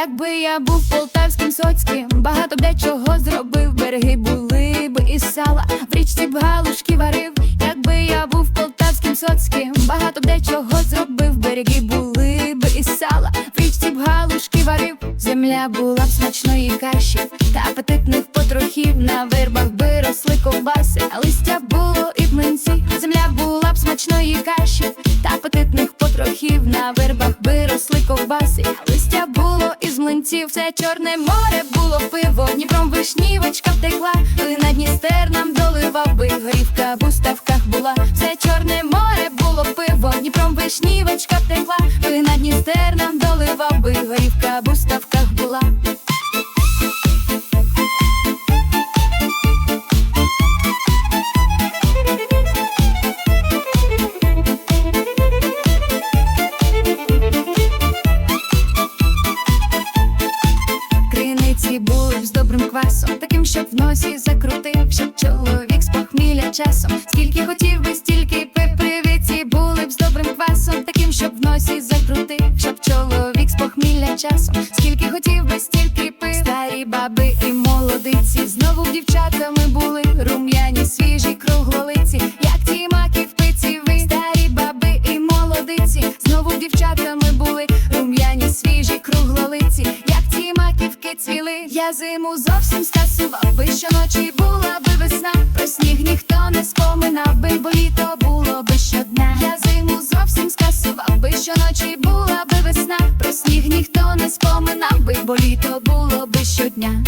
Якби я був полтавським соцьким, багато б де чого зробив. Береги були б із сала, в річці б галушки варив. Якби я був полтавським соцьким, багато б де чого зробив. Береги були б із сала, в річці б галушки варив. Земля була б смачної каші та апетитних потрохів. На вербах би росли ковбаси, а листя було і в млинці. Земля була б смачної каші та апетитних потрохів. На вербах би росли ковбаси, млинців. все чорне море було пиво, Дніпром вишнівочка втекла. На Дністер нам доливав би горівка в уставках була. все чорне море було пиво, Дніпром вишнівочка втекла. На Дністер нам доливав би горівка в уставках щоб в носі закрутив, щоб чоловік з похмілля часом. Скільки хотів би, стільки пив привиці були б з добрим квасом, таким, щоб в носі закрутив, щоб чоловік з похмілля часом. Скільки хотів би, стільки пив старі баби і молодиці. Знову в дівчатами Я зиму зовсім скасував би щоночі була би весна. Про сніг ніхто не споминав би, бо літо було би щодня. Я зиму зовсім скасував би щоночі була би весна. Про сніг ніхто не споминав би, бо літо було би щодня.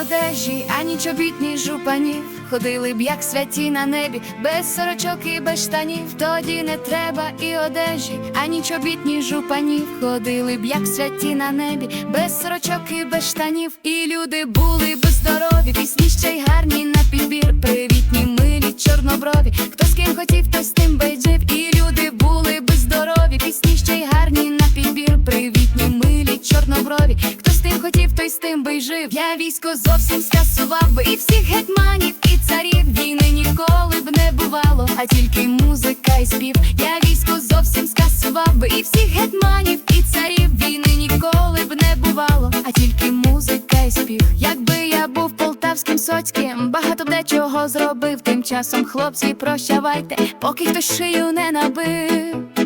Одежі, ані чобіт, ні жупанів. Ходили б, як святі на небі, без сорочок і без штанів. Тоді не треба і одежі, ані чобіт, ні жупанів. Ходили б, як святі на небі, без сорочок і без штанів. І люди були б здорові, пісні ще й гарні на підбір. Привітні, милі, чорноброві. Хто з ким хотів, той з тим би. І люди були б здорові, пісні ще й гарні на підбір. Привітні, милі, чорноброві. Хто тим хотів, той з тим би й жив. Я військо зовсім скасував би і всіх гетьманів, і царів війни ніколи б не бувало, а тільки музика і спів. Я військо зовсім скасував би і всіх гетьманів, і царів війни ніколи б не бувало, а тільки музика і спів. Якби я був полтавським соцьким, багато дечого зробив. Тим часом, хлопці, прощавайте, поки хтось шию не набив.